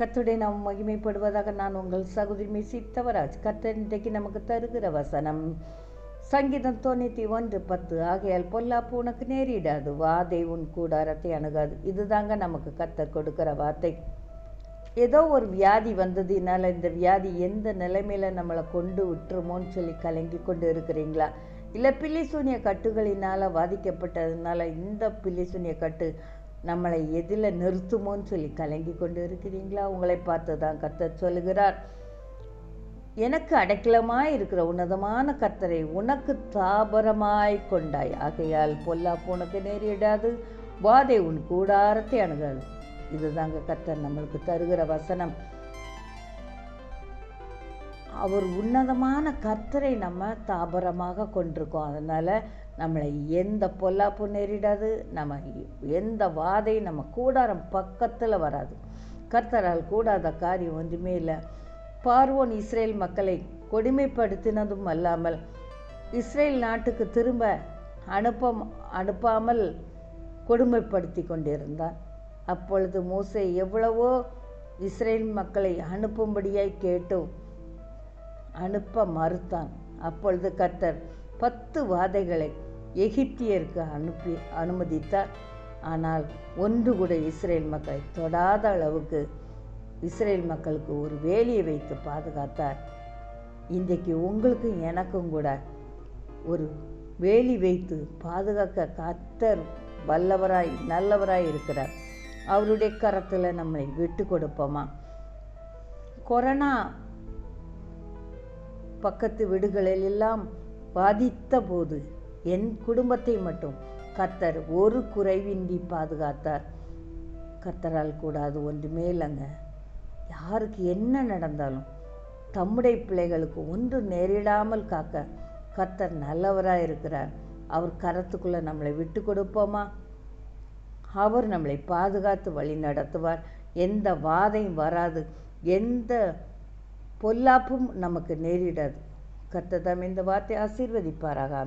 கத்துடைய நாம் மகிமைப்படுவதாக நான் உங்கள் சகோதரி சித்தவராஜ். கத்த இன்றைக்கு நமக்கு தருகிற வசனம் சங்கீதம் தொண்ணூற்றி ஒன்று பத்து ஆகையால் பொல்லாப்பு உனக்கு நேரிடாது வாதை உன் கூடாரத்தை அணுகாது. இதுதாங்க நமக்கு கத்தர் கொடுக்கிற வார்த்தை. ஏதோ ஒரு வியாதி வந்ததுனால இந்த வியாதி எந்த நிலைமையில நம்மளை கொண்டு விட்டுருமோன்னு சொல்லி கலங்கி கொண்டு இருக்கிறீங்களா? இல்லை பில்லிசூனிய கட்டுகளினால் பாதிக்கப்பட்டதுனால இந்த பில்லிசூனிய கட்டு நம்மளை எதில் நிறுத்துமோன்னு சொல்லி கலங்கி கொண்டு இருக்கிறீங்களா? உங்களை பார்த்து தான் கத்தர் சொல்லுகிறார். எனக்கு அடைக்கலமாய் இருக்கிற உன்னதமான கத்தரை உனக்கு தாபரமாய் கொண்டாய். ஆகையால் பொல்லாப்பு உனக்கு நேரிடாது. வாதை உன் கூடாரத்தை அணுகாது. இதுதாங்க கத்தர் நம்மளுக்கு தருகிற வசனம். அவர் உன்னதமான கர்த்தரை நம்ம தாபரமாக கொண்டிருக்கோம். அதனால் நம்மளை எந்த பொல்லாப்பு நேரிடாது நம்ம எந்த வாதை நம்ம கூடாரம் பக்கத்தில் வராது. கர்த்தரால் கூடாத காரியம் ஒன்றுமே இல்லை. பார்வோன் இஸ்ரேல் மக்களை கொடுமைப்படுத்தினதும் அல்லாமல் இஸ்ரேல் நாட்டுக்கு திரும்ப அனுப்ப அனுப்பாமல் கொடுமைப்படுத்தி கொண்டிருந்தான் அப்பொழுது மூசை எவ்வளவோ இஸ்ரேல் மக்களை அனுப்பும்படியாய் கேட்டும். அனுப்ப மறுத்தான். அப்பொழுது கர்த்தர் பத்து வாதைகளை எகிப்தியருக்கு அனுப்பி அனுமதித்தார். ஆனால் ஒன்று கூட இஸ்ரேல் மக்களை தொடாத அளவுக்கு இஸ்ரேல் மக்களுக்கு ஒரு வேலியை வைத்து பாதுகாத்தார். இன்றைக்கு உங்களுக்கும் எனக்கும் கூட ஒரு வேலி வைத்து பாதுகாக்க கர்த்தர் வல்லவராய் நல்லவராய் இருக்கிறார். அவருடைய கரத்தில் நம்மை விட்டு கொடுப்போமா? கொரோனா பக்கத்து வீடுகளில் எல்லாம் பாதித்த போது என் குடும்பத்தை மட்டும் கர்த்தர் ஒரு குறைவின்றி பாதுகாத்தார். கர்த்தரால் கூடாது ஒன்றுமே இல்லைங்க. யாருக்கு என்ன நடந்தாலும் தம்முடைய பிள்ளைகளுக்கு ஒன்று நேரிடாமல் காக்க கர்த்தர் நல்லவராக இருக்கிறார். அவர் கரத்துக்குள்ளே நம்மளை விட்டு கொடுப்போமா? அவர் நம்மளை பாதுகாத்து வழி நடத்துவார். எந்த வாதையும் வராது. எந்த பொல்லாப்பும் நமக்கு நேரிடாது. கர்த்தர் இந்த வார்த்தை ஆசீர்வதிப்பாராக